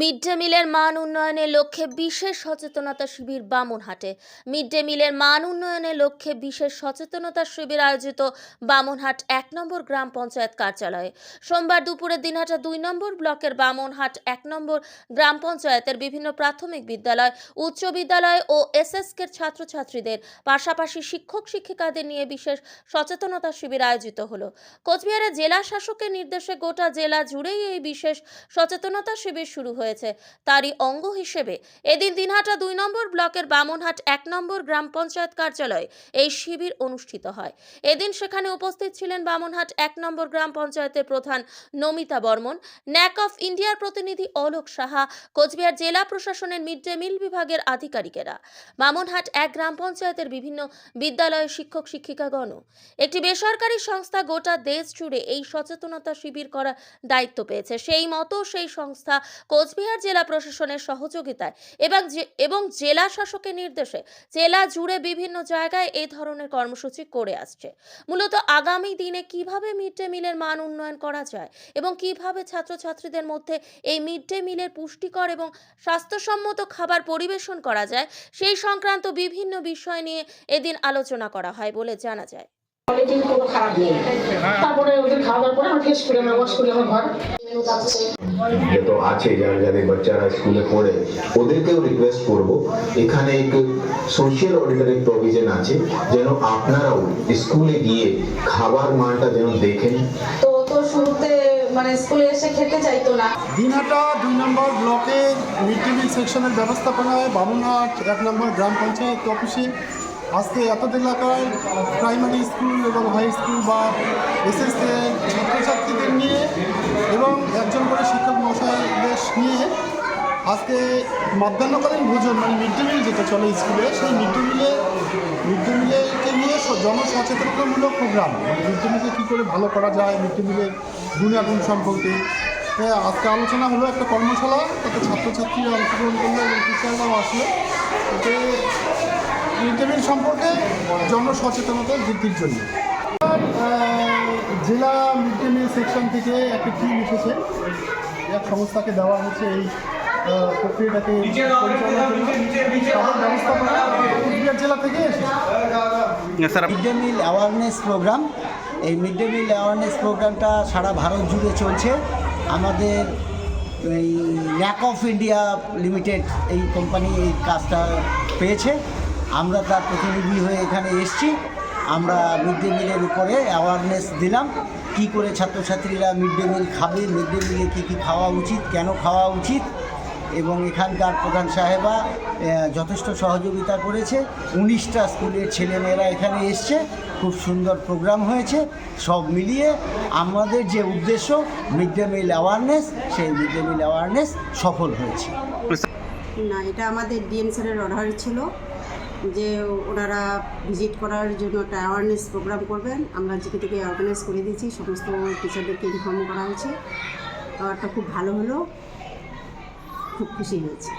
Mid day মিলের মান উন্নয়নের লক্ষ্যে বিশেষ সচেতনতা শিবির বামনহাটে। মিড ডে মিলের মান উন্নয়নের লক্ষ্যে বিশেষ সচেতনতা শিবির আয়োজিত বামনহাট এক নম্বর গ্রাম পঞ্চায়েত কার্যালয়ে। সোমবার দুপুরে দিনহাটা দুই নম্বর ব্লকের বামনহাট এক নম্বর গ্রাম পঞ্চায়েতের বিভিন্ন প্রাথমিক বিদ্যালয়, উচ্চ বিদ্যালয় ও এসএসকের ছাত্রছাত্রীদের, পাশাপাশি শিক্ষক শিক্ষিকাদের নিয়ে বিশেষ সচেতনতা শিবির আয়োজিত হলো। কোচবিহারে জেলা শাসকের নির্দেশে গোটা জেলা জুড়েই এই বিশেষ সচেতনতা শিবির শুরু হয়েছে। তারই অঙ্গ হিসেবে এদিন দিনহাটা দুই নম্বর ব্লকের বামনহাট এক নম্বর গ্রাম পঞ্চায়েত কার্যালয়ে এই শিবির অনুষ্ঠিত হয়। এদিন সেখানে উপস্থিত ছিলেন বামনহাট এক নম্বর গ্রাম পঞ্চায়েতের প্রধান নমিতা বর্মন, ন্যাক অফ ইন্ডিয়ার প্রতিনিধি অলোক সাহা, কোচবিহার জেলা প্রশাসনের মিড ডে মিল বিভাগের আধিকারিকেরা। বামনহাট এক গ্রাম পঞ্চায়েতের বিভিন্ন বিদ্যালয়ের শিক্ষক শিক্ষিকাগণ একটি বেসরকারি সংস্থা গোটা দেশ জুড়ে এই সচেতনতা শিবির করার দায়িত্ব পেয়েছে। সেই মতো সেই সংস্থা কোচবিহার জেলা প্রশাসনের সহযোগিতায় এবং এবং জেলা শাসকের নির্দেশে জেলা জুড়ে বিভিন্ন জায়গায় এই ধরনের কর্মসূচি করে আসছে। মূলত আগামী দিনে কীভাবে মিড ডে মিলের মান উন্নয়ন করা যায় এবং কীভাবে ছাত্রছাত্রীদের মধ্যে এই মিড ডে মিলের পুষ্টিকর এবং স্বাস্থ্যসম্মত খাবার পরিবেশন করা যায়, সেই সংক্রান্ত বিভিন্ন বিষয় নিয়ে এদিন আলোচনা করা হয় বলে জানা যায়। খারাপ নেই তারপরে খাওয়া দাওয়ার পরে আমরা ঘর। তো আছে যারা যাদের বাচ্চারা স্কুলে পড়ে ওদেরকেও রিকোয়েস্ট করব এখানে এক সোশ্যাল প্রভিশন আছে যেন আপনারাও স্কুলে গিয়ে খাবার মানটা যেন দেখেন তো তো শুরুতে মানে স্কুলে এসে খেতে চাইতো না দিনহাটা দুই নম্বর ব্লকের মিড ডে মিল সেকশনের ব্যবস্থাপনায় বামুনহাট এক নম্বর গ্রাম পঞ্চায়েত অফিসে আজকে এত এলাকায় প্রাইমারি স্কুল এবং হাই স্কুল বা এসএস ছাত্রছাত্রীদের নিয়ে এবং একজন করে শিক্ষক মশাইদের নিয়ে আজকে মধ্যাহ্নকালীন ভোজন মানে মিড ডে মিল যেটা চলে স্কুলে সেই মিড ডে মিলে মিড ডে মিলেকে নিয়ে জনসচেতনতামূলক প্রোগ্রাম মিড ডে মিলকে কী করে ভালো করা যায় মিড ডে মিলের গুণাগুণ সম্পর্কে। হ্যাঁ আজকে আলোচনা হলো একটা কর্মশালা, তাতে ছাত্রছাত্রীরা অংশগ্রহণ করল এবং টিচাররাও আসলো। এতে মিল সম্পর্কে জনসচেতনতা বৃদ্ধির জন্য। জেলা মিড ডে মিল সেকশন থেকে একটা টিম এসেছে। এক সংস্থাকে দেওয়া হচ্ছে এই প্রক্রিয়াটাকে ব্যবস্থাপনা জেলা থেকে mid day meal awareness program এই মিড ডে মিল অ্যাওয়ারনেস প্রোগ্রামটা সারা ভারত জুড়ে চলছে। আমাদের এই ন্যাক অফ ইন্ডিয়া লিমিটেড এই কোম্পানি এই কাজটা পেয়েছে। আমরা তার প্রতিনিধি হয়ে এখানে এসছি। আমরা মিড ডে মিলের উপরে অ্যাওয়ারনেস দিলাম, কি করে ছাত্রছাত্রীরা মিড ডে মিল খাবে মিড ডে মিলে কী কী খাওয়া উচিত, কেন খাওয়া উচিত, এবং এখানকার প্রধান সাহেবা যথেষ্ট সহযোগিতা করেছে। উনিশটা স্কুলের ছেলেমেয়েরা এখানে এসছে, খুব সুন্দর প্রোগ্রাম হয়েছে, সব মিলিয়ে আমাদের যে উদ্দেশ্য মিড ডে মিল অ্যাওয়ারনেস সেই মিড ডে মিল অ্যাওয়ারনেস সফল হয়েছে। না, এটা আমাদের ডিএম স্যারের অর্ডার ছিল। যে ওনারা ভিজিট করার জন্য একটা অ্যাওয়ারনেস প্রোগ্রাম করবেন। আমরা যেটি থেকে অর্গানাইজ করে দিয়েছি, সমস্ত টিচারদেরকে ইনফর্ম করা হয়েছে। একটা খুব ভালো হলো। খুব খুশি হয়েছে।